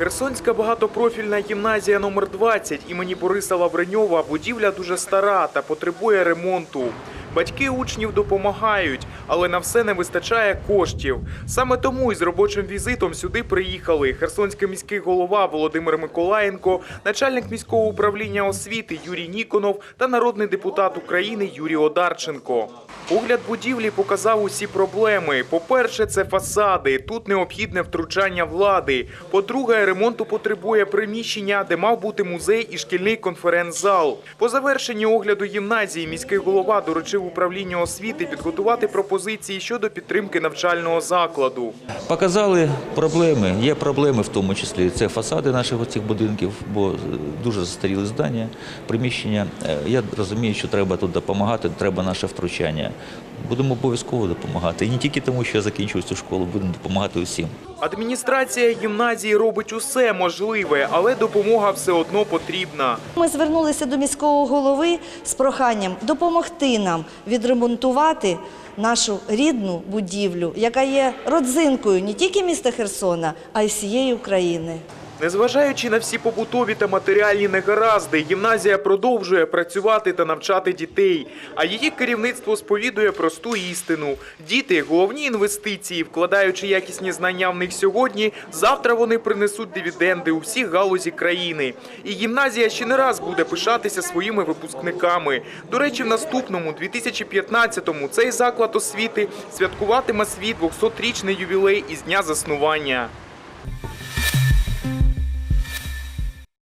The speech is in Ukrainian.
Херсонська багатопрофільна гімназія номер 20 імені Бориса Лавреньова будівля дуже стара та потребує ремонту. Батьки учнів допомагають, але на все не вистачає коштів. Саме тому із робочим візитом сюди приїхали Херсонський міський голова Володимир Миколаєнко, начальник міського управління освіти Юрій Ніконов та народний депутат України Юрій Одарченко. Огляд будівлі показав усі проблеми. По-перше, це фасади. Тут необхідне втручання влади. По-друге, ремонту потребує приміщення, де мав бути музей і шкільний конференц-зал. По завершенні огляду гімназії міський голова доручив управлінню освіти підготувати пропозиції щодо підтримки навчального закладу. Показали проблеми. Є проблеми в тому числі. Це фасади наших цих будинків, бо е, дуже застаріли здання, приміщення. Е, Я розумію, що треба тут допомагати, треба наше втручання. Будемо обов'язково допомагати. І не тільки тому, що я закінчую цю школу, будемо допомагати усім. Адміністрація гімназії робить усе можливе, але допомога все одно потрібна. Ми звернулися до міського голови з проханням допомогти нам відремонтувати нашу рідну будівлю, яка є родзинкою не тільки міста Херсона, а й всієї України. Незважаючи на всі побутові та матеріальні негаразди, гімназія продовжує працювати та навчати дітей. А її керівництво сповідує просту істину: діти головні інвестиції, вкладаючи якісні знання в них сьогодні, завтра вони принесуть дивіденди у всі галузі країни. І гімназія ще не раз буде пишатися своїми випускниками. До речі, в наступному 2015-му цей заклад освіти святкуватиме свій 200-річний ювілей із дня заснування.